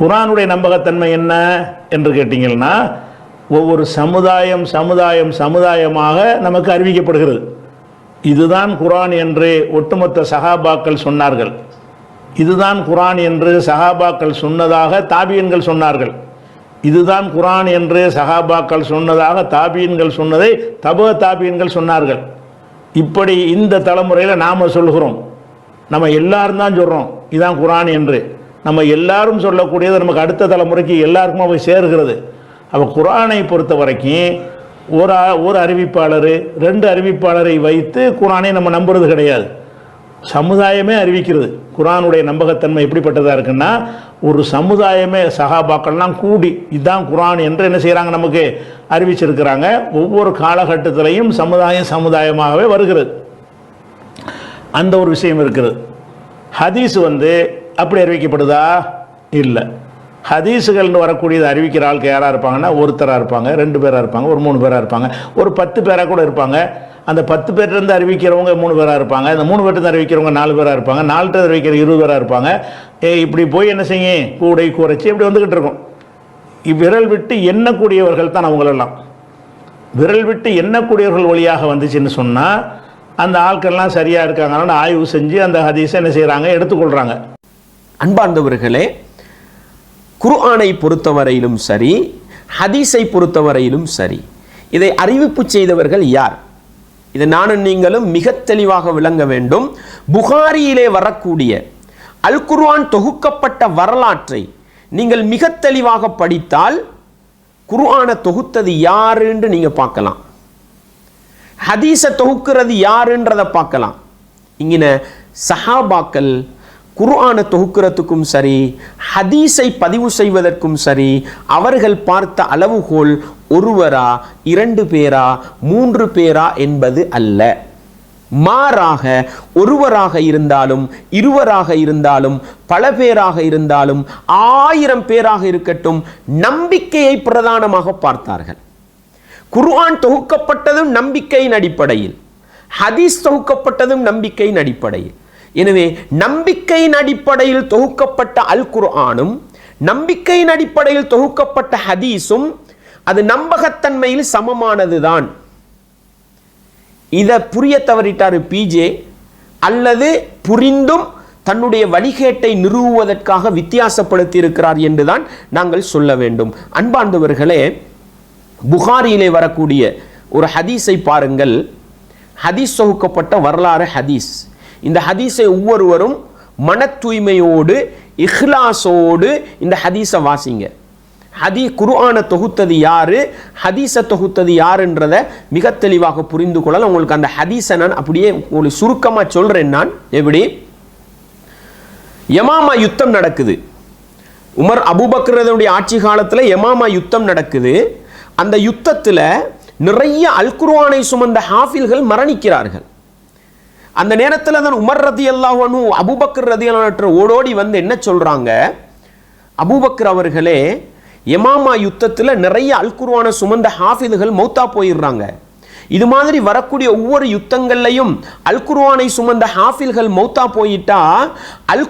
குரானுடைய நம்பகத்தன்மை என்ன என்று கேட்டிங்கன்னா ஒவ்வொரு சமுதாயம் சமுதாயம் சமுதாயமாக நமக்கு அறிவிக்கப்படுகிறது. இதுதான் குரான் என்று ஒட்டுமொத்த சஹாபாக்கள் சொன்னார்கள். இதுதான் குரான் என்று சகாபாக்கள் சொன்னதாக தாபியன்கள் சொன்னார்கள். இதுதான் குரான் என்று சஹாபாக்கள் சொன்னதாக தாபியன்கள் சொன்னதை தப தாபியன்கள் சொன்னார்கள். இப்படி இந்த தலைமுறையில் நாம் சொல்கிறோம். நம்ம எல்லாரும் தான் சொல்கிறோம் இதுதான் குரான் என்று. நம்ம எல்லாரும் சொல்லக்கூடியது நமக்கு அடுத்த தலைமுறைக்கு எல்லாருக்குமே போய் சேர்கிறது. அப்போ குரானை பொறுத்த வரைக்கும் ஒரு ஆ- ஒரு அறிவிப்பாளர் ரெண்டு அறிவிப்பாளரை வைத்து குரானை நம்ம நம்புறது கிடையாது. சமுதாயமே அறிவிக்கிறது. குரானுடைய நம்பகத்தன்மை எப்படிப்பட்டதாக இருக்குன்னா ஒரு சமுதாயமே சகாபாக்கள்லாம் கூடி இதுதான் குரான் என்று என்ன செய்கிறாங்க நமக்கு அறிவிச்சிருக்கிறாங்க. ஒவ்வொரு காலகட்டத்திலையும் சமுதாயம் சமுதாயமாகவே வருகிறது. அந்த ஒரு விஷயம் இருக்குது. ஹதீஸ் வந்து அப்படி அறிவிக்கப்படுதா? இல்லை. ஹதீஸுகள்னு வரக்கூடியது அறிவிக்கிற ஆளுக்கு யாராக இருப்பாங்கன்னா ஒருத்தராக இருப்பாங்க ரெண்டு பேராக இருப்பாங்க ஒரு மூணு பேராக இருப்பாங்க ஒரு பத்து பேராக கூட இருப்பாங்க. அந்த பத்து பேர்லேருந்து அறிவிக்கிறவங்க மூணு பேராக இருப்பாங்க அந்த மூணு பேர்ட்டு அறிவிக்கிறவங்க நாலு பேராக இருப்பாங்க நாலு பேர் அறிவிக்கிற இருபது பேராக இருப்பாங்க. ஏ இப்படி போய் என்ன செய்யும்? கூடை குறைச்சி இப்படி வந்துக்கிட்டு இருக்கும். விரல் விட்டு எண்ணக்கூடியவர்கள் தான் அவங்களெல்லாம். விரல் விட்டு எண்ணக்கூடியவர்கள் வழியாக வந்துச்சுன்னு சொன்னால் அந்த ஆட்கள்லாம் சரியாக இருக்காங்கன்னு ஆய்வு செஞ்சு அந்த ஹதீஸை என்ன செய்கிறாங்க எடுத்துக்கொள்கிறாங்க அன்பார்ந்தவர்களே குர்ஆனை பொறுத்தவரையிலும் சரி ஹதீஸை பொறுத்தவரையிலும் சரி இதை அறிவிப்பு செய்தவர்கள் யார்? இதை நானும் நீங்களும் மிக தெளிவாக விளங்க வேண்டும். புகாரியிலே வரக்கூடிய அல் குர்ஆன் தொகுக்கப்பட்ட வரலாற்றை நீங்கள் மிக தெளிவாக படித்தால் குர்ஆனை தொகுத்தது யாருன்னு நீங்கள் பார்க்கலாம். ஹதீஸை தொகுக்கிறது யாருன்றதை பார்க்கலாம். இங்கின சஹாபாக்கள் குர்ஆனை தொகுக்கிறதுக்கும் சரி ஹதீஸை பதிவு செய்வதற்கும் சரி அவர்கள் பார்த்த அளவுகோல் ஒருவரா இரண்டு பேரா மூன்று பேரா என்பது அல்ல. மாறாக ஒருவராக இருந்தாலும் இருவராக இருந்தாலும் பல பேராக இருந்தாலும் ஆயிரம் பேராக இருக்கட்டும் நம்பிக்கையை பிரதானமாக பார்த்தார்கள். குர்ஆன் தொகுக்கப்பட்டதும் நம்பிக்கையின் அடிப்படையில் ஹதீஸ் தொகுக்கப்பட்டதும் நம்பிக்கையின் அடிப்படையில். எனவே நம்பிக்கையின் அடிப்படையில் தொகுக்கப்பட்ட அல் குர்ஆனும் நம்பிக்கையின் அடிப்படையில் தொகுக்கப்பட்ட ஹதீஸும் அது நம்பகத்தன்மையில் சமமானதுதான். இதை புரிய தவறிட்டார் பிஜே அல்லது புரிந்தும் தன்னுடைய வழிகேட்டை நிறுவுவதற்காக வித்தியாசப்படுத்தி இருக்கிறார் என்றுதான் நாங்கள் சொல்ல வேண்டும். அன்பார்ந்தவர்களே புகாரியிலே வரக்கூடிய ஒரு ஹதீஸை பாருங்கள். ஹதீஸ் தொகுக்கப்பட்ட வரலாறு ஹதீஸ். இந்த ஹதீஸை ஒவ்வொருவரும் மன தூய்மையோடு இஹ்லாஸோடு இந்த ஹதீஸை வாசிங்க. ஹதீ குர்ஆனை தொகுத்தது யாரு ஹதீஸை தொகுத்தது யாருன்றதை மிக தெளிவாக புரிந்து கொள்ளலாம் உங்களுக்கு அந்த ஹதீஸை நான் அப்படியே உங்களுக்கு சுருக்கமாக சொல்கிறேன் நான். எப்படி? யமாமா யுத்தம் நடக்குது. உமர் அபுபக்ரதனுடைய ஆட்சி காலத்தில் யமாமா யுத்தம் நடக்குது. அந்த யுத்தத்தில் நிறைய அல் சுமந்த ஹாஃபில்கள் மரணிக்கிறார்கள். அந்த நேரத்தில் தான் உமர் ரதி அல்லாஹனும் அபுபக்கர் ரதி ஓடோடி வந்து என்ன சொல்கிறாங்க அபுபக்கர் அவர்களே யமாமா யுத்தத்தில் நிறைய அல் சுமந்த ஹாஃபிதுகள் மௌத்தா போயிடுறாங்க. இது மாதிரி வரக்கூடிய ஒவ்வொரு யுத்தங்கள்லையும் அல் சுமந்த ஹாஃபில்கள் மௌத்தா போயிட்டா அல்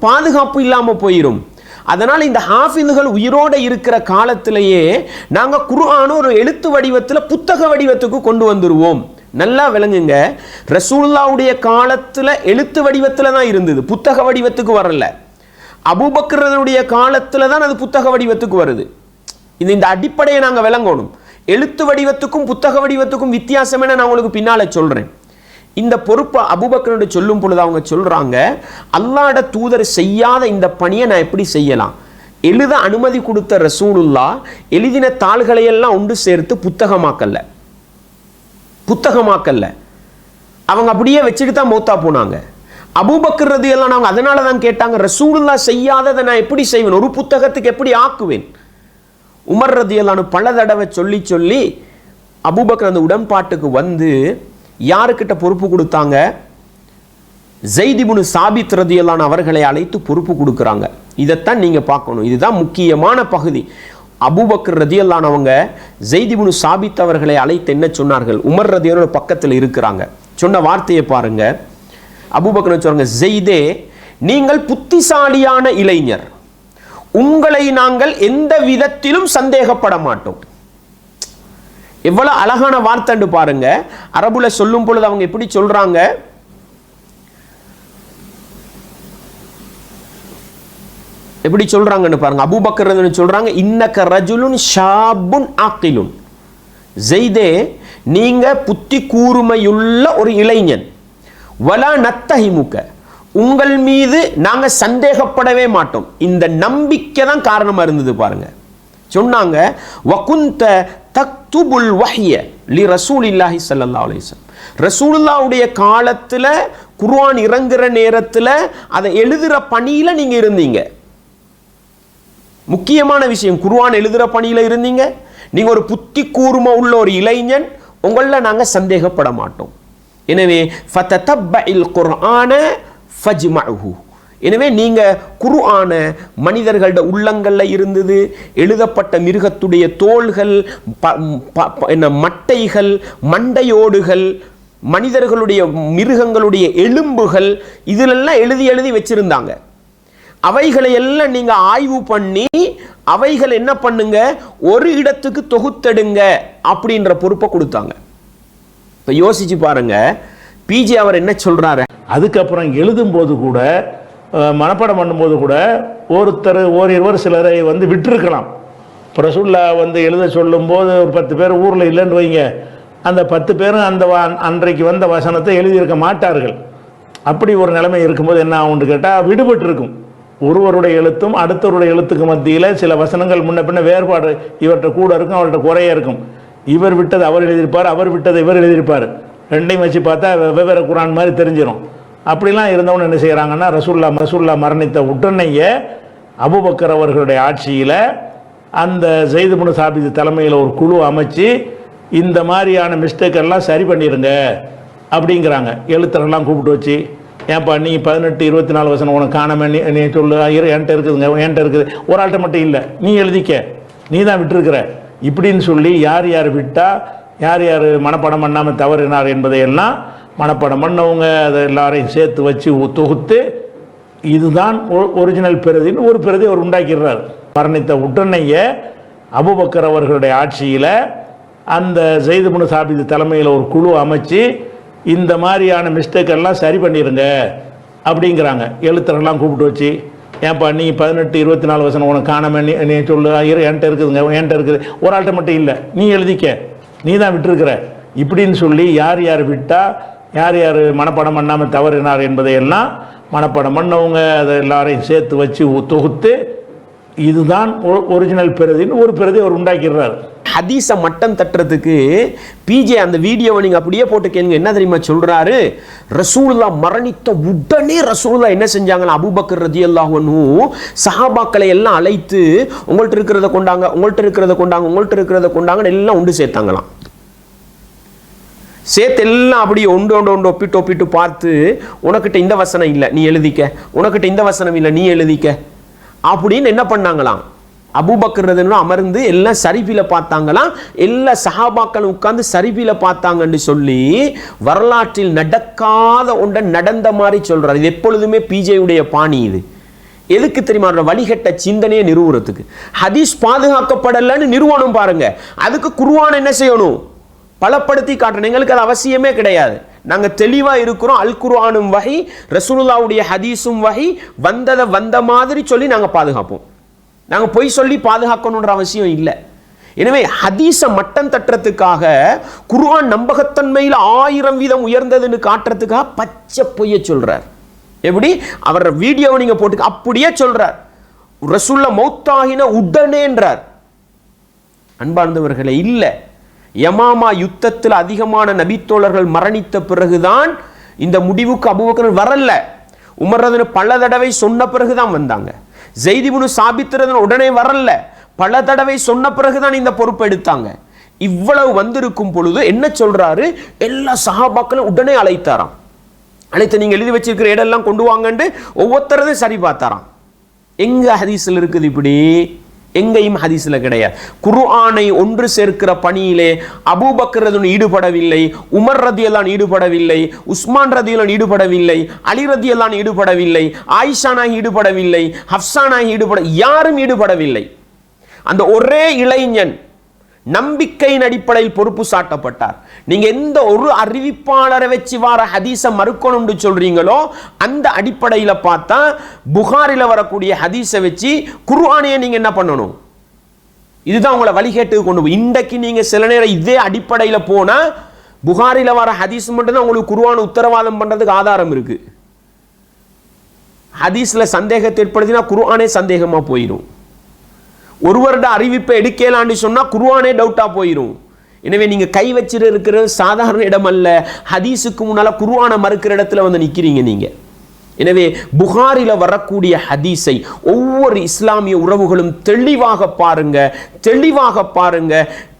பாதுகாப்பு இல்லாமல் போயிடும் அதனால் இந்த ஹாஃபிதுகள் உயிரோடு இருக்கிற காலத்திலேயே நாங்கள் குர்ஆனை ஒரு எழுத்து வடிவத்தில் புத்தக வடிவத்துக்கு கொண்டு வந்துடுவோம் நல்லா விளங்குங்க. ரசூல்லாவுடைய காலத்தில் எழுத்து வடிவத்தில் தான் இருந்தது. புத்தக வடிவத்துக்கு வரல. அபுபக்கரனுடைய காலத்தில் தான் அது புத்தக வடிவத்துக்கு வருது. இது இந்த அடிப்படையை நாங்கள் விளங்கணும். எழுத்து வடிவத்துக்கும் புத்தக வடிவத்துக்கும் வித்தியாசம் என நான் உங்களுக்கு பின்னால் சொல்கிறேன் இந்த பொறுப்பை அபூபக்கரோட சொல்லும் பொழுது அவங்க சொல்கிறாங்க அல்லாட தூதர் செய்யாத இந்த பணியை நான் எப்படி செய்யலாம்? எழுத அனுமதி கொடுத்த ரசூலுல்லா எழுதின தாள்களையெல்லாம் ஒன்று சேர்த்து புத்தகமாக்கல்ல புத்தகமாக்கல்ல. அவங்க அப்படியே வச்சுட்டு தான் மௌத்தா போனாங்க. அபூபக்கர் ரதி எல்லாம் அவங்க அதனால தான் கேட்டாங்க ரசூலுல்லா செய்யாததை நான் எப்படி செய்வேன்? ஒரு புத்தகத்துக்கு எப்படி ஆக்குவேன்? உமர் ரதியல்லானு பல தடவை சொல்லி சொல்லி அபூபக்கர் அந்த உடன்பாட்டுக்கு வந்து யாருக்கிட்ட பொறுப்பு கொடுத்தாங்க? ஜெய்திபுனு சாபித் ரதியல்லான் அவர்களை அழைத்து பொறுப்பு கொடுக்குறாங்க. இதைத்தான் நீங்கள் பார்க்கணும். இதுதான் முக்கியமான பகுதி. அபுபக்கர் ரதியல்லானவங்க ஜெய்திபுனு சாபித் அவர்களை அழைத்து என்ன சொன்னார்கள்? உமர் ரதியோட பக்கத்தில் இருக்கிறாங்க. சொன்ன வார்த்தையை பாருங்க. அபுபக்கர் சொல்றாங்க? ஜெய்தே நீங்கள் புத்திசாலியான இளைஞர். உங்களை நாங்கள் எந்த விதத்திலும் சந்தேகப்பட மாட்டோம். எவ்வளவு அழகான வார்த்தைன்னு பாருங்க. அரபுல சொல்லும் பொழுது அவங்க எப்படி சொல்றாங்க? எப்படி சொல்றாங்கன்னு பாருங்க. அபூபக்கர் சொல்கிறாங்க சொல்றாங்க இன்னக்க ரஜுலுன் ஷாபுன் ஆக்கிலுன் ஜெய்தே நீங்க புத்தி கூர்மையுள்ள ஒரு இளைஞன். வலா நத்தஹிமுக்க உங்கள் மீது நாங்க சந்தேகப்படவே மாட்டோம். இந்த நம்பிக்கை தான் காரணமா இருந்தது பாருங்க. சொன்னாங்க வகுந்த தக்துபுல் வஹிய லி ரசூல் இல்லாஹி சல்லா வஸல்லம். ரசூலுல்லாஹ்வுடைய காலத்தில் குர்ஆன் இறங்குற நேரத்தில் அதை எழுதுகிற பணியில் நீங்கள் இருந்தீங்க. முக்கியமான விஷயம் குர்வான் எழுதுகிற பணியில் இருந்தீங்க. நீங்கள் ஒரு புத்தி கூர்மை உள்ள ஒரு இளைஞன் உங்களில் நாங்கள் சந்தேகப்பட மாட்டோம். எனவே ஃபததப்பஇல் குர்ஆன ஃபஜ்மஉஹு எனவே நீங்கள் குர்ஆன மனிதர்களோட உள்ளங்களில் இருந்தது எழுதப்பட்ட மிருகத்துடைய தோள்கள் ப- ப- ப- என்ன மட்டைகள் மண்டையோடுகள் மனிதர்களுடைய மிருகங்களுடைய எலும்புகள் இதிலெல்லாம் எழுதி எழுதி வச்சிருந்தாங்க. அவைகளை எல்லாம் நீங்க ஆய்வு பண்ணி அவைகள் என்ன பண்ணுங்க? ஒரு இடத்துக்கு தொகுத்தெடுங்க அப்படின்ற பொறுப்பை கொடுத்தாங்க. இப்ப யோசிச்சு பாருங்க பிஜி அவர் என்ன சொல்றாரு? அதுக்கப்புறம் எழுதும்போது கூட மனப்பாடம் பண்ணும்போது கூட ஒருத்தர் ஓரிருவர் சிலரை வந்து விட்டுருக்கலாம். இப்போ வந்து எழுத சொல்லும்போது ஒரு பத்து பேர் ஊரில் இல்லைன்னு வைங்க. அந்த பத்து பேரும் அந்த அன்றைக்கு வந்த வசனத்தை எழுதியிருக்க மாட்டார்கள். அப்படி ஒரு நிலைமை இருக்கும்போது என்ன ஆகும்னு கேட்டால் விடுபட்டு இருக்கும் ஒருவருடைய எழுத்தும் அடுத்தவருடைய எழுத்துக்கு மத்தியில் சில வசனங்கள் முன்ன பின்ன வேறுபாடு இவர்கிட்ட கூட இருக்கும் அவர்கிட்ட குறைய இருக்கும். இவர் விட்டது அவர் எழுதியிருப்பார் அவர் விட்டதை இவர் எழுதியிருப்பார். ரெண்டையும் வச்சு பார்த்தா வெவ்வேறு குரான் மாதிரி தெரிஞ்சிடும் அப்படிலாம் இருந்தவங்க என்ன செய்கிறாங்கன்னா ரசூல்லா ரசூல்லா மரணித்த உடனேயே அபுபக்கர் அவர்களுடைய ஆட்சியில் அந்த ஜெயிது முனு சாபித் தலைமையில் ஒரு குழு அமைச்சு இந்த மாதிரியான மிஸ்டேக் எல்லாம் சரி பண்ணிடுங்க அப்படிங்கிறாங்க. எழுத்தரெல்லாம் கூப்பிட்டு வச்சு ஏன்பா நீ பதினெட்டு இருபத்தி நாலு வசனம் உனக்கு காணாம நீ நீ சொல்லு என்கிட்ட இருக்குதுங்க என்கிட்ட இருக்குது. ஒரு ஆள்கிட்ட மட்டும் இல்லை. நீ எழுதிக்க. நீ தான் விட்டுருக்குற. இப்படின்னு சொல்லி யார் யார் விட்டால் யார் யார் மனப்பாடம் பண்ணாமல் தவறினார் என்பதையெல்லாம் மனப்பாடம் பண்ணவங்க அதை எல்லாரையும் சேர்த்து வச்சு தொகுத்து இதுதான் ஒ- ஒரிஜினல் பிரதின்னு ஒரு பிரதி அவர் உண்டாக்கிடுறார். மரணித்த உடனேயே அபுபக்கர் அவர்களுடைய ஆட்சியில் அந்த ஜெயிது முனு சாபித் தலைமையில் ஒரு குழு அமைச்சு இந்த மாதிரியான மிஸ்டேக் எல்லாம் சரி பண்ணிடுங்க அப்படிங்கிறாங்க. எழுத்தரெல்லாம் கூப்பிட்டு வச்சு ஏன்பா நீ பதினெட்டு இருபத்தி நாலு வசனம் உனக்கு காணாம நீ நீ சொல்லு இரு என்கிட்ட இருக்குதுங்க என்கிட்ட இருக்குது. ஒரு ஆள்கிட்ட மட்டும் இல்லை நீ எழுதிக்க. நீ தான் விட்டுருக்குற. இப்படின்னு சொல்லி யார் யார் விட்டால் யார் யார் மனப்பாடம் பண்ணாமல் தவறினார் என்பதையெல்லாம் மனப்பாடம் பண்ணவங்க அதை எல்லாரையும் சேர்த்து வச்சு தொகுத்து இதுதான் ஒ- ஒரிஜினல் பிரதின்னு ஒரு பிரதி அவர் உண்டாக்கிடுறாரு. ஹதீஸை மட்டம் தட்டுறதுக்கு பிஜே அந்த வீடியோவை நீங்கள் அப்படியே போட்டு கேளுங்க. என்ன தெரியுமா சொல்கிறாரு ரசூல்லா மரணித்த உடனே ரசூல்லா என்ன செஞ்சாங்கன்னா அபுபக்கர் ரதியல்லாஹு அன்ஹு சஹாபாக்களை எல்லாம் அழைத்து உங்கள்கிட்ட இருக்கிறத கொண்டாங்க உங்கள்கிட்ட இருக்கிறத கொண்டாங்க உங்கள்கிட்ட இருக்கிறத கொண்டாங்கன்னு எல்லாம் உண்டு சேர்த்தாங்களாம். சேர்த்து எல்லாம் அப்படியே ஒன்று ஒன்று ஒன்று ஒப்பிட்டு ஒப்பிட்டு பார்த்து உனக்கிட்ட இந்த வசனம் இல்லை நீ எழுதிக்க. உனக்கிட்ட இந்த வசனம் இல்லை நீ எழுதிக்க. அப்படின்னு என்ன பண்ணாங்களாம்? அபூபக்கர்றதுன்னு அமர்ந்து எல்லாம் சரிபில பார்த்தாங்களாம். எல்லா சஹாபாக்களும் உட்கார்ந்து சரிபில பார்த்தாங்கன்னு சொல்லி வரலாற்றில் நடக்காத ஒன்றை நடந்த மாதிரி சொல்கிறார் இது எப்பொழுதுமே பிஜேயுடைய பாணி இது. எதுக்கு தெரியுமா? வழிகட்ட சிந்தனையை நிறுவுறதுக்கு. ஹதீஸ் பாதுகாக்கப்படலைன்னு நிறுவனம் பாருங்க. அதுக்கு குருவான் என்ன செய்யணும்? பலப்படுத்தி காட்டணும். எங்களுக்கு அது அவசியமே கிடையாது. நாங்கள் தெளிவாக இருக்கிறோம். அல் குர்ஆனும் வகை ரசூலுல்லாவுடைய ஹதீஸும் வகை வந்ததை வந்த மாதிரி சொல்லி நாங்கள் பாதுகாப்போம். நாங்கள் பொய் சொல்லி பாதுகாக்கணுன்ற அவசியம் இல்லை. எனவே ஹதீஸை மட்டம் தட்டுறதுக்காக குர்ஆன் நம்பகத்தன்மையில் ஆயிரம் வீதம் உயர்ந்ததுன்னு காட்டுறதுக்காக பச்சை பொய்ய சொல்றார். எப்படி? அவர் வீடியோவை நீங்க போட்டு அப்படியே சொல்றார். ரசுல்ல மௌத்தாகின உடனேன்றார். அன்பார்ந்தவர்களே இல்லை. யமாமா யுத்தத்தில் அதிகமான நபித்தோழர்கள் மரணித்த பிறகுதான் இந்த முடிவுக்கு அபுபக்கர் வரல. உமர்றதுன்னு பல தடவை சொன்ன பிறகுதான் வந்தாங்க. ஜெய்திபுனு சாபித்திரதுன்னு உடனே வரல. பல தடவை சொன்ன பிறகுதான் இந்த பொறுப்பு எடுத்தாங்க. இவ்வளவு வந்திருக்கும் பொழுது என்ன சொல்றாரு? எல்லா சஹாபாக்களும் உடனே அழைத்தாராம். அழைத்து நீங்க எழுதி வச்சிருக்கிற இடம்லாம் கொண்டு வாங்கன்ட்டு ஒவ்வொருத்தரதையும் சரி பார்த்தாராம். எங்க ஹதீஸில் இருக்குது இப்படி? எங்கேயும் ஹதீஸில் கிடையாது. குர்ஆனை ஒன்று சேர்க்கிற பணியிலே அபூபக்கர் ஈடுபடவில்லை உமர் ரதியெல்லாம் ஈடுபடவில்லை உஸ்மான் ரதியெல்லாம் ஈடுபடவில்லை அலி ரதியெல்லாம் ஈடுபடவில்லை ஆயிஷானாகி ஈடுபடவில்லை ஹப்சானா ஈடுபட யாரும் ஈடுபடவில்லை. அந்த ஒரே இளைஞன் நம்பிக்கையின் அடிப்படையில் பொறுப்பு சாட்டப்பட்டார். நீங்க எந்த ஒரு அறிவிப்பாளரை வச்சு வார ஹதீஸை மறுக்கணும்னு சொல்றீங்களோ அந்த அடிப்படையில் பார்த்தா புகாரில் வரக்கூடிய ஹதீஸை வச்சு குர்ஆனையை நீங்க என்ன பண்ணணும்? இதுதான் உங்களை வழிகேட்டுக்கு கொண்டு போய். இன்றைக்கு நீங்க சில நேரம் இதே அடிப்படையில் போனா புகாரில் வர ஹதீஸ் மட்டும்தான் உங்களுக்கு குருவான உத்தரவாதம் பண்றதுக்கு ஆதாரம் இருக்கு. ஹதீஸ்ல சந்தேகத்தை ஏற்படுத்தினா குர்ஆனே சந்தேகமா போயிடும் ஒருவருட அறிவிப்பை எடுக்கலான்னு சொன்னால் குருவானே டவுட்டாக போயிடும் எனவே நீங்கள் கை வச்சிருக்கிற சாதாரண இடம் அல்ல. ஹதீஸுக்கு முன்னால் குருவானை மறுக்கிற இடத்துல வந்து நிற்கிறீங்க நீங்கள் எனவே புகாரில் வரக்கூடிய ஹதீஸை ஒவ்வொரு இஸ்லாமிய உறவுகளும் தெளிவாக பாருங்க தெளிவாக பாருங்க.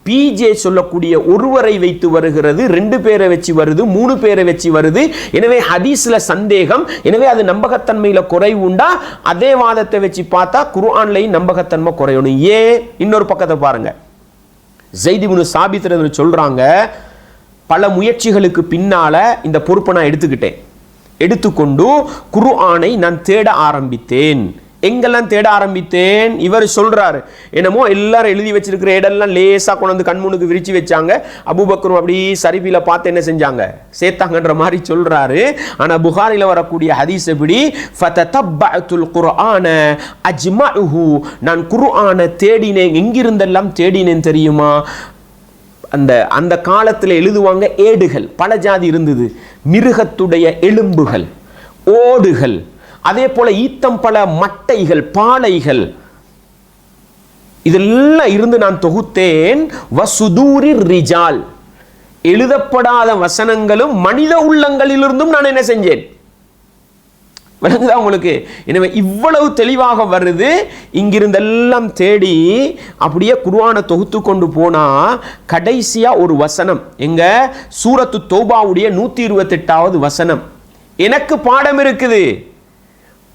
பிஜே சொல்லக்கூடிய ஒருவரை வைத்து வருகிறது. ரெண்டு பேரை வச்சு வருது மூணு பேரை வச்சு வருது. எனவே ஹதீஸ்ல சந்தேகம். எனவே அது நம்பகத்தன்மையில குறைவு உண்டா? அதே வாதத்தை வச்சு பார்த்தா குர்ஆன்லையும் நம்பகத்தன்மை குறையணும். ஏன் இன்னொரு பக்கத்தை பாருங்க. ஜெய்திபுனு சாபித்திரன்னு சொல்றாங்க பல முயற்சிகளுக்கு பின்னால இந்த பொறுப்பை நான் எடுத்துக்கிட்டேன். எடுத்துக்கொண்டு குர்ஆனை நான் தேட ஆரம்பித்தேன். எங்கெல்லாம் தேட ஆரம்பித்தேன்? இவர் சொல்கிறாரு என்னமோ எல்லாரும் எழுதி வச்சிருக்கிற இடம்லாம் லேசாக கொண்டு வந்து கண்முனுக்கு விரிச்சு வச்சாங்க. அபூபக்கரும் அப்படி சரிபியில் பார்த்து என்ன செஞ்சாங்க? சேர்த்தாங்கன்ற மாதிரி சொல்கிறாரு ஆனால் புகாரில் வரக்கூடிய ஹதீஸ் எப்படி? ஃபததப்பஅத்துல் குர்ஆன அஜ்மஉஹு. நான் குர்ஆனை தேடினேன். எங்கிருந்தெல்லாம் தேடினேன் தெரியுமா? அந்த அந்த காலத்தில் எழுதுவாங்க ஏடுகள். பல ஜாதி இருந்தது. மிருகத்துடைய எலும்புகள் ஓடுகள். அதே போல ஈத்தம் பல மட்டைகள் பாலைகள் இதெல்லாம் இருந்து நான் தொகுத்தேன். வசுதூரி ரிஜால். எழுதப்படாத வசனங்களும் மனித உள்ளங்களிலிருந்தும் நான் என்ன செஞ்சேன்? விளங்குதா உங்களுக்கு? எனவே இவ்வளவு தெளிவாக வருது. இங்கிருந்தெல்லாம் தேடி அப்படியே குர்ஆனை தொகுத்து கொண்டு போனால் கடைசியா ஒரு வசனம். எங்க? சூரத்து தோபாவுடைய நூற்றி இருபத்தெட்டாவது வசனம். எனக்கு பாடம் இருக்குது.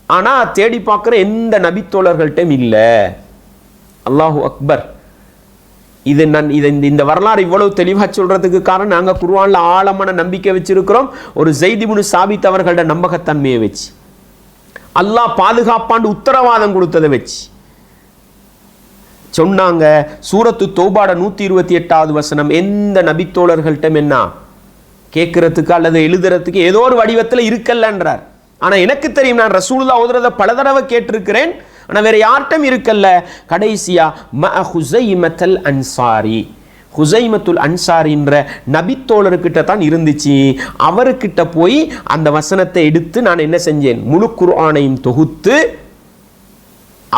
ஆனால் தேடி பார்க்குற எந்த நபித்தோழர்கள்ட்டும் இல்லை. அல்லாஹு அக்பர். இது நான் இது இந்த இந்த வரலாறு இவ்வளவு தெளிவாக சொல்கிறதுக்கு காரணம் நாங்கள் குருவானில் ஆழமான நம்பிக்கை வச்சுருக்கிறோம். ஒரு ஜெய்திபுனு சாபித் அவர்களோட நம்பகத்தன்மையை வச்சு. அல்லாஹ் பாதுகாப்பாண்டு உத்தரவாதம் கொடுத்ததை வச்சு. சொன்னாங்க சூரத்து தோபாட நூற்றி இருபத்தி எட்டாவது வசனம் எந்த நபித்தோழர்கள்ட்டும் என்ன? கேட்குறதுக்கு அல்லது எழுதுறதுக்கு ஏதோ ஒரு வடிவத்தில் இருக்கல்லன்றார். ஆனால் எனக்கு தெரியும் நான் ரசூலுல்லா ஓதுறத பல தடவை கேட்டிருக்கிறேன். ஆனால் வேற யார்ட்டம் இருக்கல்ல. கடைசியா ம ஹுசைமத்தல் அன்சாரி. ஹுசைமத்துல் அன்சாரின்ற நபித்தோழர்கிட்ட தான் இருந்துச்சு. அவர்கிட்ட போய் அந்த வசனத்தை எடுத்து நான் என்ன செஞ்சேன்? முழு குர்ஆனையும் தொகுத்து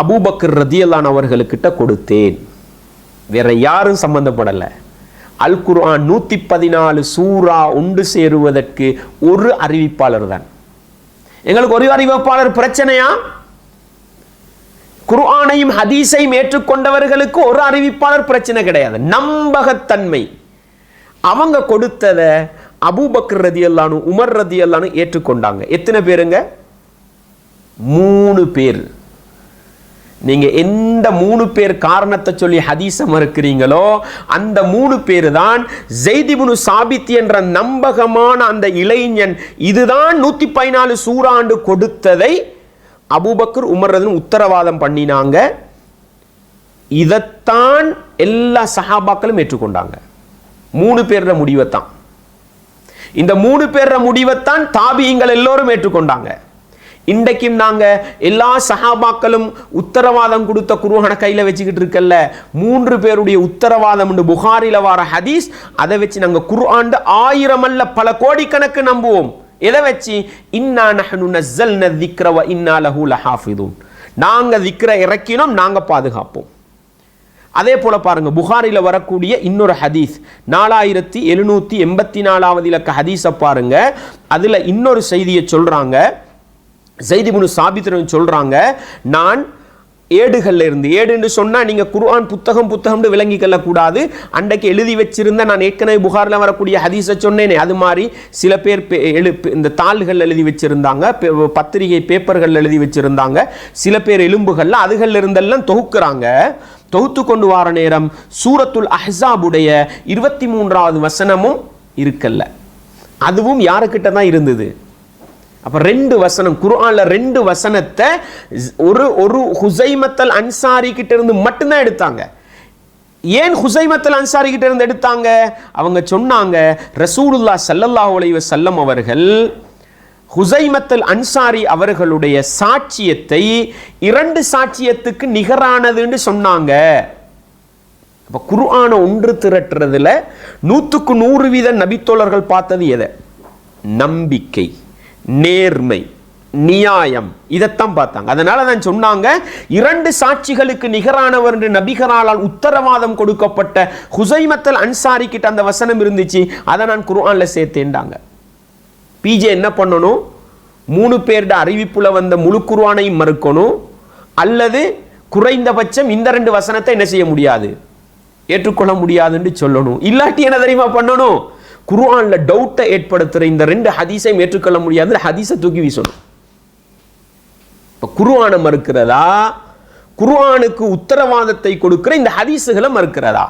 அபூபக்கர் ரதியல்லான் அவர்களுக்கிட்ட கொடுத்தேன். வேற யாரும் சம்மந்தப்படலை அல் குர்ஆன் நூற்றி பதினாலு சூரா உண்டு சேருவதற்கு ஒரு அறிவிப்பாளர் தான். எங்களுக்கு ஒரு அறிவிப்பாளர் பிரச்சனையா? குர்ஆனையும் ஹதீஸையும் ஏற்றுக்கொண்டவர்களுக்கு ஒரு அறிவிப்பாளர் பிரச்சனை கிடையாது. நம்பகத்தன்மை. அவங்க கொடுத்ததை அபூபக்கர் ரதி அல்லானு உமர் ரதி அல்லானு ஏற்றுக்கொண்டாங்க. எத்தனை பேருங்க? மூணு பேர். நீங்க எந்த மூணு பேர் காரணத்தை சொல்லி ஹதீஸை மறுக்கிறீங்களோ அந்த மூணு பேர் தான் ஜெய்திபுனு சாபித் என்ற நம்பகமான அந்த இளைஞன். இதுதான் நூத்தி பதினாலு சூறாண்டு கொடுத்ததை அபூபக்கர் உமர்றதுன்னு உத்தரவாதம் பண்ணினாங்க. இதைத்தான் எல்லா சஹாபாக்களும் ஏற்றுக்கொண்டாங்க. மூணு பேர்ற முடிவைத்தான். இந்த மூணு பேர்ற முடிவைத்தான் தாபியங்கள் எல்லோரும் ஏற்றுக்கொண்டாங்க. இன்றைக்கும் நாங்கள் எல்லா சஹாபாக்களும் உத்தரவாதம் கொடுத்த குருவான கையில் வச்சுக்கிட்டு இருக்கல்ல. மூன்று பேருடைய உத்தரவாதம் உண்டு. புகாரில வார ஹதீஸ் அதை வச்சு நாங்கள் குர்ஆண்டு ஆயிரம் அல்ல பல கோடிக்கணக்கு நம்புவோம். எதை வச்சு? இன்னா நஹ்னு நஸ்ஸல்ன திக்ர இன்னா லஹு லஹாஃபிதூன். நாங்கள் திக்ர இறக்கினோம் நாங்கள் பாதுகாப்போம். அதே போல பாருங்க புகாரில் வரக்கூடிய இன்னொரு ஹதீஸ் நாலாயிரத்தி எழுநூத்தி எண்பத்தி நாலாவது இலக்க ஹதீஸை பாருங்க. அதுல இன்னொரு செய்தியை செய்தி ஜெய்திபுனு சாபித்திரன் சொல்கிறாங்க நான் ஏடுகளில் இருந்து ஏடுன்னு சொன்னால் நீங்கள் குர்ஆன் புத்தகம் புத்தகம்னு விளங்கி கொள்ளக்கூடாது. அன்றைக்கு எழுதி வச்சிருந்த நான் ஏற்கனவே புகாரில் வரக்கூடிய ஹதீஸை சொன்னேனே அது மாதிரி சில பேர் பே- எழு இந்த தாள்கள் எழுதி வச்சுருந்தாங்க பே- பத்திரிகை பேப்பர்கள் எழுதி வச்சுருந்தாங்க சில பேர் எலும்புகளில் அதுகளில் இருந்தெல்லாம் தொகுக்கிறாங்க. தொகுத்து கொண்டு வார நேரம் சூரத்துல் அஹ்ஸாபுடைய இருபத்தி மூன்றாவது வசனமும் இருக்கல்ல. அதுவும் யாருக்கிட்ட தான் இருந்தது? அப்ப ரெண்டு வசனம் குர்ஆன்ல ரெண்டு வசனத்தை ஒரு ஒரு ஹுசைமத்தல் அன்சாரி கிட்ட இருந்து மட்டும்தான் எடுத்தாங்க. ஏன் ஹுசைமத்தல் அன்சாரி கிட்ட இருந்து எடுத்தாங்க? அவங்க சொன்னாங்க ரசூலுல்லாஹ் ஸல்லல்லாஹு அலைஹி வஸல்லம் அவர்கள் ஹுசைமத்தல் அன்சாரி அவர்களுடைய சாட்சியத்தை இரண்டு சாட்சியத்துக்கு நிகரானதுன்னு சொன்னாங்க. அப்ப குர்ஆனை ஒன்று திரட்டுறதுல நூற்றுக்கு நூறு வீத நபித்தோழர்கள் பார்த்தது எதை? நம்பிக்கை. நேர்மை நியாயம். இதைத்தான் பார்த்தாங்க. அதனால தான் சொன்னாங்க இரண்டு சாட்சிகளுக்கு நிகரானவர் என்று நபிகராலால் உத்தரவாதம் கொடுக்கப்பட்ட ஹுசைமத்தல் அன்சாரி கிட்ட அந்த வசனம் இருந்துச்சு. அதை நான் குர்ஆன்ல சேர்த்தேன்டாங்க. பிஜே என்ன பண்ணணும்? மூணு பேர்ட அறிவிப்புல வந்த முழு குர்ஆனையும் மறுக்கணும். அல்லது குறைந்தபட்சம் இந்த ரெண்டு வசனத்தை என்ன செய்ய முடியாது? ஏற்றுக்கொள்ள முடியாதுன்னு சொல்லணும். இல்லாட்டி என்ன தெரியுமா பண்ணணும்? குர்ஆன்ல டவுட்டை ஏற்படுத்துற இந்த ரெண்டு ஹதீஸையும் ஏற்றுக்கொள்ள முடியாது ஹதீஸை தூக்கி வீசணும். இப்போ குர்ஆனை மறுக்கிறதா? குர்ஆனுக்கு உத்தரவாதத்தை கொடுக்கிற இந்த ஹதீஸுகளை மறுக்கிறதா?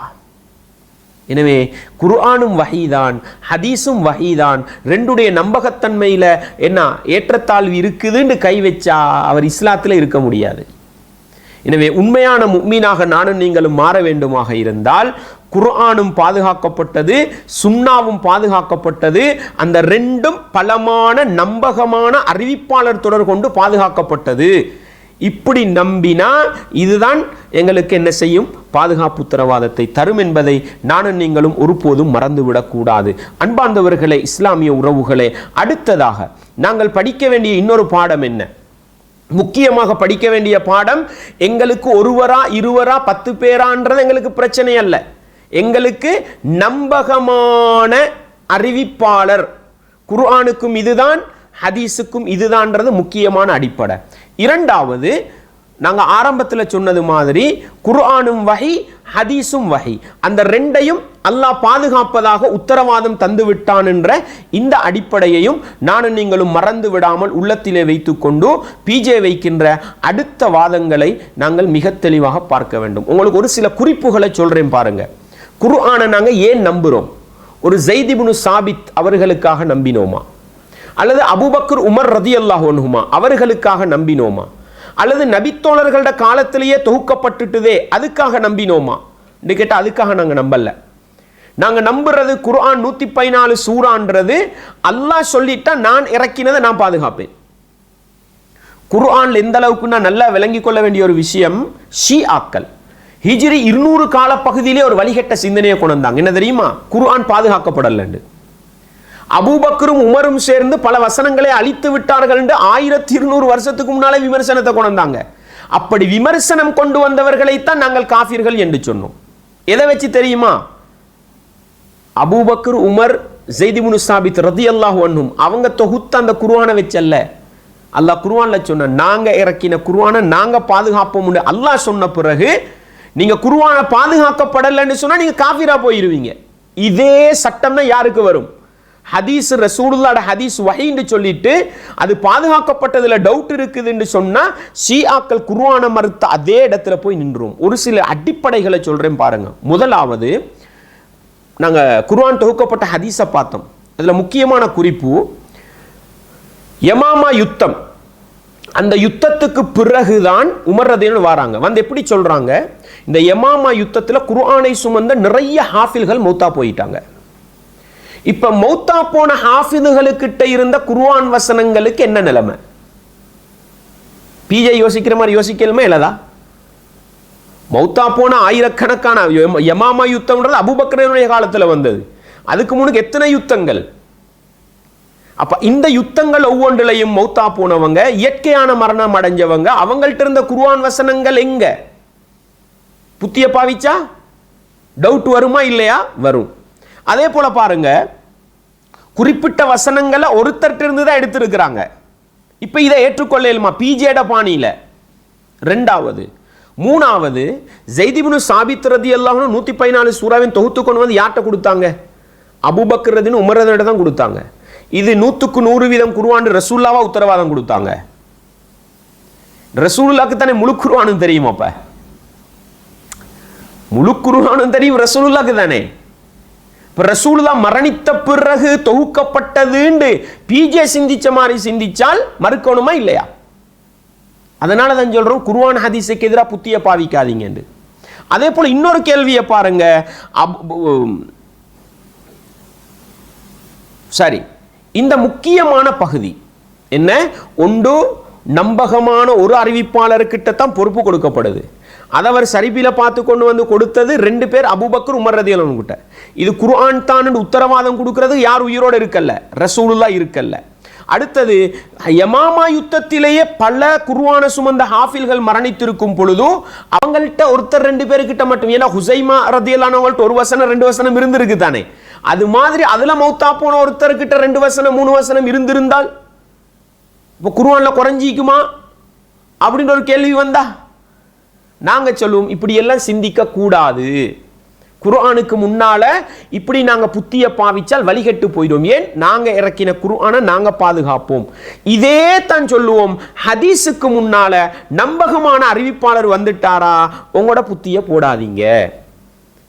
எனவே குர்ஆனும் வகைதான் ஹதீஸும் வகைதான் ரெண்டுடைய நம்பகத்தன்மையில என்ன ஏற்றத்தாழ்வு இருக்குதுன்னு கை வச்சா அவர் இஸ்லாத்துல இருக்க முடியாது. எனவே உண்மையான முக்மீனாக நானும் நீங்களும் மாற வேண்டுமாக இருந்தால் குர்ஆனும் பாதுகாக்கப்பட்டது சுன்னாவும் பாதுகாக்கப்பட்டது. அந்த ரெண்டும் பலமான நம்பகமான அறிவிப்பாளர் தொடர் கொண்டு பாதுகாக்கப்பட்டது. இப்படி நம்பினா இதுதான் எங்களுக்கு என்ன செய்யும்? பாதுகாப்பு உத்தரவாதத்தை தரும் என்பதை நானும் நீங்களும் ஒருபோதும் மறந்துவிடக்கூடாது அன்பார்ந்தவர்களே இஸ்லாமிய உறவுகளே அடுத்ததாக நாங்கள் படிக்க வேண்டிய இன்னொரு பாடம் என்ன? முக்கியமாக படிக்க வேண்டிய பாடம் எங்களுக்கு ஒருவரா இருவரா பத்து பேரான்றது எங்களுக்கு பிரச்சனை அல்ல. எங்களுக்கு நம்பகமான அறிவிப்பாளர். குர்ஆனுக்கும் இதுதான் ஹதீஸுக்கும் இதுதான்றது முக்கியமான அடிப்படை. இரண்டாவது நாங்கள் ஆரம்பத்தில் சொன்னது மாதிரி குர்ஆனும் வகை ஹதீஸும் வகை அந்த ரெண்டையும் அல்லாஹ் பாதுகாப்பதாக உத்தரவாதம் தந்து விட்டான் என்ற இந்த அடிப்படையையும் நானும் நீங்களும் மறந்து விடாமல் உள்ளத்திலே வைத்துக்கொண்டு பிஜே வைக்கின்ற அடுத்த வாதங்களை நாங்கள் மிக தெளிவாக பார்க்க வேண்டும். உங்களுக்கு ஒரு சில குறிப்புகளை சொல்கிறேன் பாருங்கள் குர்ஆனை நாங்க ஏன் நம்புறோம்? ஒரு ஜெய்திபுனு சாபித் அவர்களுக்காக நம்பினோமா? அல்லது அபுபக்கர் உமர் ரதி அல்லாஹோனுமா அவர்களுக்காக நம்பினோமா? அல்லது நபித்தோழர்களோட காலத்திலேயே தொகுக்கப்பட்டுட்டுதே அதுக்காக நம்பினோமா? என்று கேட்டால் அதுக்காக நாங்கள் நம்பல. நாங்க நம்புறது குர்ஆன் நூத்தி பதினாலு சூறான்றது அல்லாஹ் சொல்லிட்டா நான் இறக்கினதை நான் பாதுகாப்பேன். குர்ஆன்ல எந்த அளவுக்கு நான் நல்லா விளங்கி கொள்ள வேண்டிய ஒரு விஷயம் ஷீ ஆக்கள் ஹிஜ்ரி இருநூறு கால பகுதியிலே ஒரு வழிகட்ட சிந்தனையை கொண்டு வந்தாங்க. என்ன தெரியுமா? குர்ஆன் பாதுகாக்கப்படலன்னு அபூபக்கரும் உமரும் சேர்ந்து பல வசனங்களை அழித்து விட்டார்கள் என்று ஆயிரத்தி இருநூறு வருஷத்துக்கு முன்னாலே விமர்சனத்தை கொண்டு வந்தாங்க. அப்படி விமர்சனம் கொண்டு வந்தவர்களைத்தான் நாங்கள் காஃபிர்கள் என்று சொன்னோம். எதை வச்சு தெரியுமா? அபூபக்கர் உமர் ஜெய்திபுனு சாபித் ரதி அல்லாஹ் ஒன்னும் அவங்க தொகுத்த அந்த குர்ஆனை வச்சல்ல. அல்லாஹ் குருவானில் சொன்ன நாங்க இறக்கின குருவானை நாங்க பாதுகாப்போம் அல்லாஹ் சொன்ன பிறகு நீங்க குருவான பாதுகாக்கப்படலைன்னு சொன்னா நீங்க காஃபிரா போயிருவீங்க. இதே சட்டம் தான் யாருக்கு வரும்? ஹதீஸ் ரசூலுல்லாட ஹதீஸ் வகைன்னு சொல்லிட்டு அது பாதுகாக்கப்பட்டதுல டவுட் இருக்குதுன்னு சொன்னா ஷியாக்கள் குருவான மறுத்த அதே இடத்துல போய் நின்றுவோம் ஒரு சில அடிப்படைகளை சொல்றேன் பாருங்க. முதலாவது நாங்க குர்வான் தொகுக்கப்பட்ட ஹதீஸை பார்த்தோம். அதுல முக்கியமான குறிப்பு யமாமா யுத்தம். அந்த யுத்தத்துக்கு பிறகுதான் உமர் ரதியன் வராங்க. வந்து எப்படி சொல்றாங்க? இந்த யமாமா யுத்தத்தில் குர்ஆனை சுமந்த நிறைய ஹாஃபில்கள் மௌத்தா போயிட்டாங்க. இப்ப மௌத்தா போன ஹாஃபிதுகளுக்கிட்ட இருந்த குர்ஆன் வசனங்களுக்கு என்ன நிலைமை? பிஜே யோசிக்கிற மாதிரி யோசிக்கலுமே இல்லதா? மௌத்தா போன ஆயிரக்கணக்கான யமாமா யுத்தம்ன்றது அபுபக்கரனுடைய காலத்தில் வந்தது. அதுக்கு முன்னுக்கு எத்தனை யுத்தங்கள்? அப்ப இந்த யுத்தங்கள் ஒவ்வொன்றிலையும் மௌத்தா போனவங்க இயற்கையான மரணம் அடைஞ்சவங்க அவங்கள்ட்ட இருந்த குருவான் வசனங்கள் எங்க? புத்திய பாவிச்சா? டவுட் வருமா இல்லையா? வரும். அதே போல பாருங்க குறிப்பிட்ட வசனங்களை ஒருத்தர்கிட்ட இருந்து தான் எடுத்திருக்கிறாங்க. இப்ப இதை ஏற்றுக்கொள்ளலுமா? பிஜேட பாணியில. ரெண்டாவது. மூணாவது ஜெய்திபுனு சாபித் ரதி அல்லாஹ்னு நூற்றி பதினாலு சூறாவின் தொகுத்து கொண்டு வந்து யார்கிட்ட கொடுத்தாங்க? அபூபக்கர் ரதின்னு தான் கொடுத்தாங்க. இது நூற்றுக்கு நூறு வீதம் குருவான்னு ரசூல்லாவா உத்தரவாதம் கொடுத்தாங்க. ரசூலுல்லாக்கு தானே முழு குருவானும் தெரியுமா அப்ப. முழு குருவானும் தெரியும் ரசூலுல்லாக்கு தானே. ரசூலுல்லா மரணித்த பிறகு தொகுக்கப்பட்டதுண்டு. பிஜே சிந்திச்ச மாதிரி சிந்திச்சால் மறுக்கணுமா இல்லையா? அதனால தான் சொல்றோம் குருவான் ஹதீஸுக்கு எதிராக புத்திய பாவிக்காதீங்கன்னு அதே போல இன்னொரு கேள்வியை பாருங்க. சாரி சரி. இந்த முக்கியமான பகுதி. என்ன? ஒன்று நம்பகமான ஒரு அறிவிப்பாளர்கிட்ட தான் பொறுப்பு கொடுக்கப்படுது. அதை அவர் சரிபில பார்த்து கொண்டு வந்து கொடுத்தது ரெண்டு பேர் அபுபக்கர் உமர் ரதி கிட்ட இது குர்ஆன் தான் உத்தரவாதம் கொடுக்கறது யார் உயிரோடு இருக்கல்ல? ரசூலுல்லா இருக்கல்ல. அடுத்தது யமாமா யுத்தத்திலேயே பல குர்ஆன சுமந்த ஹாஃபில்கள் மரணித்திருக்கும் பொழுதும் அவங்கள்ட்ட ஒருத்தர் ரெண்டு பேர்கிட்ட மட்டும் ஏன்னா ஹுசைமா ரதியலானவங்கள்ட்ட ஒரு வசனம் ரெண்டு வசனம் இருந்திருக்கு தானே. அது மாதிரி அதுல மௌத்தா போன ஒருத்தர்கிட்ட ரெண்டு வசனம் மூணு வசனம் இருந்திருந்தால் இப்போ குர்ஆன்ல குறைஞ்சிக்குமா? அப்படின்ற ஒரு கேள்வி வந்தா? நாங்க சொல்லுவோம் இப்படி எல்லாம் சிந்திக்க கூடாது. குர்ஆனுக்கு முன்னால இப்படி நாங்க புத்திய பாவிச்சால் வழிகட்டு போயிடும். ஏன்? நாங்க இறக்கின குர்ஆனை நாங்க பாதுகாப்போம். இதே தான் சொல்லுவோம் ஹதீஸுக்கு முன்னால நம்பகமான அறிவிப்பாளர் வந்துட்டாரா? உங்களோட புத்திய போடாதீங்க.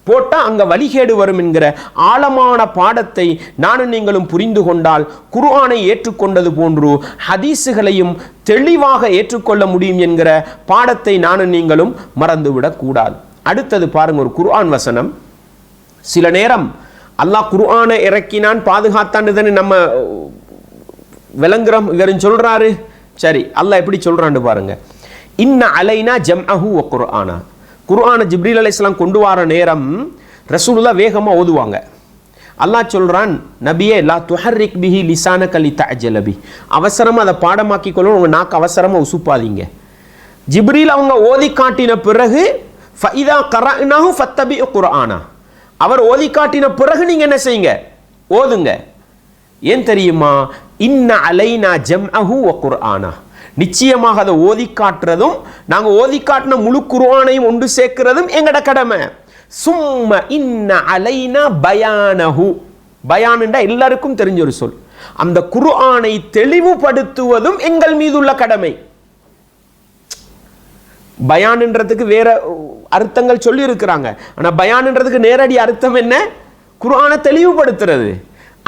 போட்டால் அங்கே வழிகேடு வரும் என்கிற ஆழமான பாடத்தை நானும் நீங்களும் புரிந்து கொண்டால் குர்ஆனை ஏற்றுக்கொண்டது போன்று ஹதீஸுகளையும் தெளிவாக ஏற்றுக்கொள்ள முடியும் என்கிற பாடத்தை நானும் நீங்களும் மறந்துவிடக்கூடாது அடுத்தது பாருங்க ஒரு குர்ஆன் வசனம். சில நேரம் அல்லாஹ் குர்ஆனை இறக்கினான் பாதுகாத்தான்னு தானே நம்ம விளங்குறோம் இவரும் சொல்கிறாரு சரி அல்லாஹ் எப்படி சொல்கிறான்னு பாருங்க. இன்ன அலைனா ஜம்அஹு வ குர்ஆனா. குர்ஆனை ஜிப்ரீல் அலைஹிஸ்ஸலாம் கொண்டு வர நேரம் ரசூலுல்லா வேகமாக ஓதுவாங்க. அல்லாஹ் சொல்கிறான் நபியே லா துஹர்ரிக் பிஹி லிசான கலி தஜலபி அவசரமாக அதை பாடமாக்கி கொள்ளணும் உங்கள் நாக்கு அவசரமாக உசுப்பாதீங்க. ஜிப்ரீல் அவங்க ஓதி காட்டின பிறகு ஃபைதா கரானாகும் ஃபத்தபி குர்ஆனா. அவர் ஓதி காட்டின பிறகு நீங்கள் என்ன செய்யுங்க? ஓதுங்க. ஏன் தெரியுமா? இன்ன அலைனா ஜம்அஹு வ குர்ஆனா. நிச்சயமாக அதை ஓதி காட்டுறதும் நாங்கள் ஓதி காட்டின முழு குர்ஆனையும் ஒன்று சேர்க்கிறதும் எங்கட கடமை. சும்ம இன்ன அலைனா பயானஹு. பயானுண்டா எல்லாருக்கும் தெரிஞ்ச ஒரு சொல். அந்த குர்ஆனை தெளிவுபடுத்துவதும் எங்கள் மீதுள்ள கடமை. பயான்ன்றதுக்கு வேற அர்த்தங்கள் சொல்லி இருக்கிறாங்க ஆனா பயான்ன்றதுக்கு நேரடி அர்த்தம் என்ன? குர்ஆனை தெளிவுபடுத்துறது.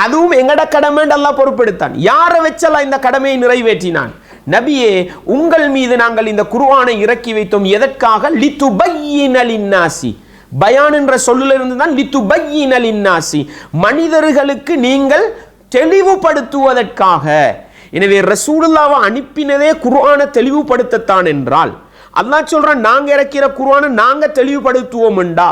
அதுவும் எங்கட கடமைன்னு அல்லாஹ் பொறுப்பெடுத்தான். யாரை வச்செல்லாம் இந்த கடமையை நிறைவேற்றினான்? நபியே உங்கள் மீது நாங்கள் இந்த குருவானை இறக்கி வைத்தோம். எதற்காக? லித்து லின்னாசி. பயான் என்ற சொல்லிலிருந்து தான் லித்து லின்னாசி. மனிதர்களுக்கு நீங்கள் தெளிவுபடுத்துவதற்காக. எனவே ரசூலுல்லாவை அனுப்பினதே குர்ஆனை தெளிவுபடுத்தத்தான் என்றால் அல்லாஹ் சொல்றான் நாங்க இறக்கிற குர்ஆனை நாங்க தெளிவுபடுத்துவோம்டா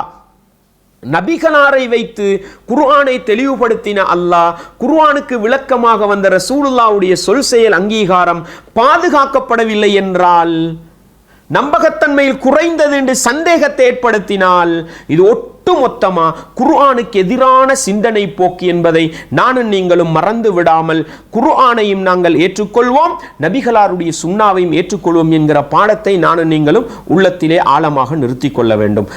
நபிகளாரை வைத்து குர்ஆனை தெளிவுபடுத்தின அல்லாஹ் குர்ஆனுக்கு விளக்கமாக வந்த ரசூலுல்லாவுடைய சொல் செயல் அங்கீகாரம் பாதுகாக்கப்படவில்லை என்றால் நம்பகத்தன்மையில் குறைந்தது என்று சந்தேகத்தை ஏற்படுத்தினால் இது ஒட்டுமொத்தமா குர்ஆனுக்கு எதிரான சிந்தனை போக்கு என்பதை நானும் நீங்களும் மறந்து விடாமல் குர்ஆனையும் நாங்கள் ஏற்றுக்கொள்வோம் நபிகளாருடைய சுண்ணாவையும் ஏற்றுக்கொள்வோம் என்கிற பாடத்தை நானும் நீங்களும் உள்ளத்திலே ஆழமாக நிறுத்தி கொள்ள வேண்டும்.